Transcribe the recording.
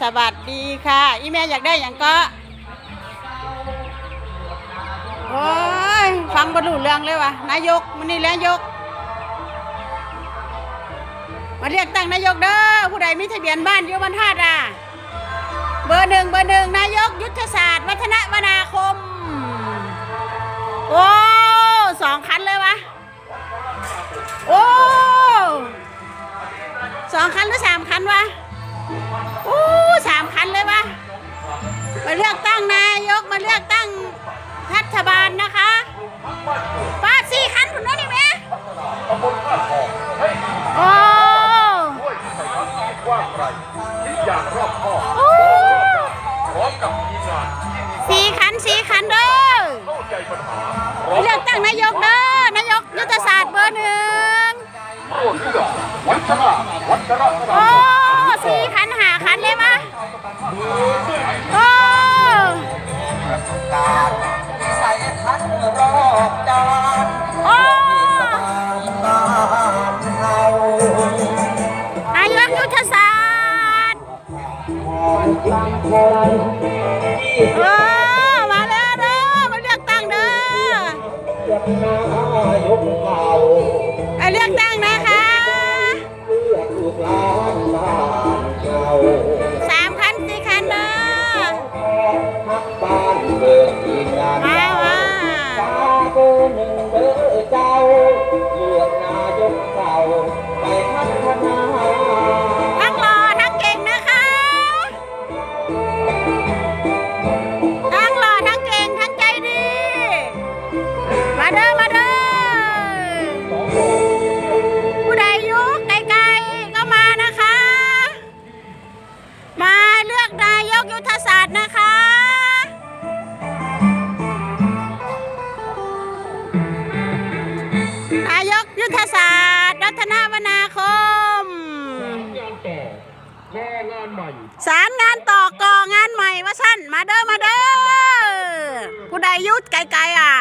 สวัสดีค่ะ อีแม่อยากได้อย่างก็โอ้ยฟังบรรลุเรื่องเลยวะนายกมันนี่แล้วยก มาเรียกตั้งนายกเด้อผู้ใดมีทะเบียนบ้านอยู่บรรทัดอะเบอร์หนึ่งเบอร์หนึ่งนายกยุทธศาสตร์ วัฒนวนาคม โอ้สองคันเลยวะโอ้สองคันหรือสามคันวะโอ้ สามคันเลยวะมาเลือกตั้งนายกมาเลือกตั้งรัฐบาลนะคะป้าสี่คันคุณน้องนี่แม่โอ้ด้วยวิสัยทัศน์ที่กว้างไกลคิดอย่รอบคอบโอ้พร้อมกับทีมงานสี่คันสี่คันเด้อเข้าใจปัญหาพร้อมาเลือกตั้งนายกเด้อนายกยุทธศาสตร์เบอร์หนึ่งโอ้เลือกวัชระวัชระ เออมาแล้วเด้อมาเลือกตั้งเด้อเรียกนายกเก่ามาเลือกตั้งนะคะเลือกลูกหลานบ้านเก่าสามคันสี่คันเด้อทักบ้านเกิดอีกงานมามา ทั้งหล่อทั้งเก่งทั้งใจดี มาเด้อมาเด้อ ผู้ใดอยู่ไกลๆก็มานะคะ มาเลือกนายกยุทธศาสตร์นะคะ นายกยุทธศาสตร์รัตนวนาคม งานต่องานใหม่สารงานต่อกองานใหม่ว่าสั้นมาเด้อมาเด้อผู้ใดอยุดไกลๆอะ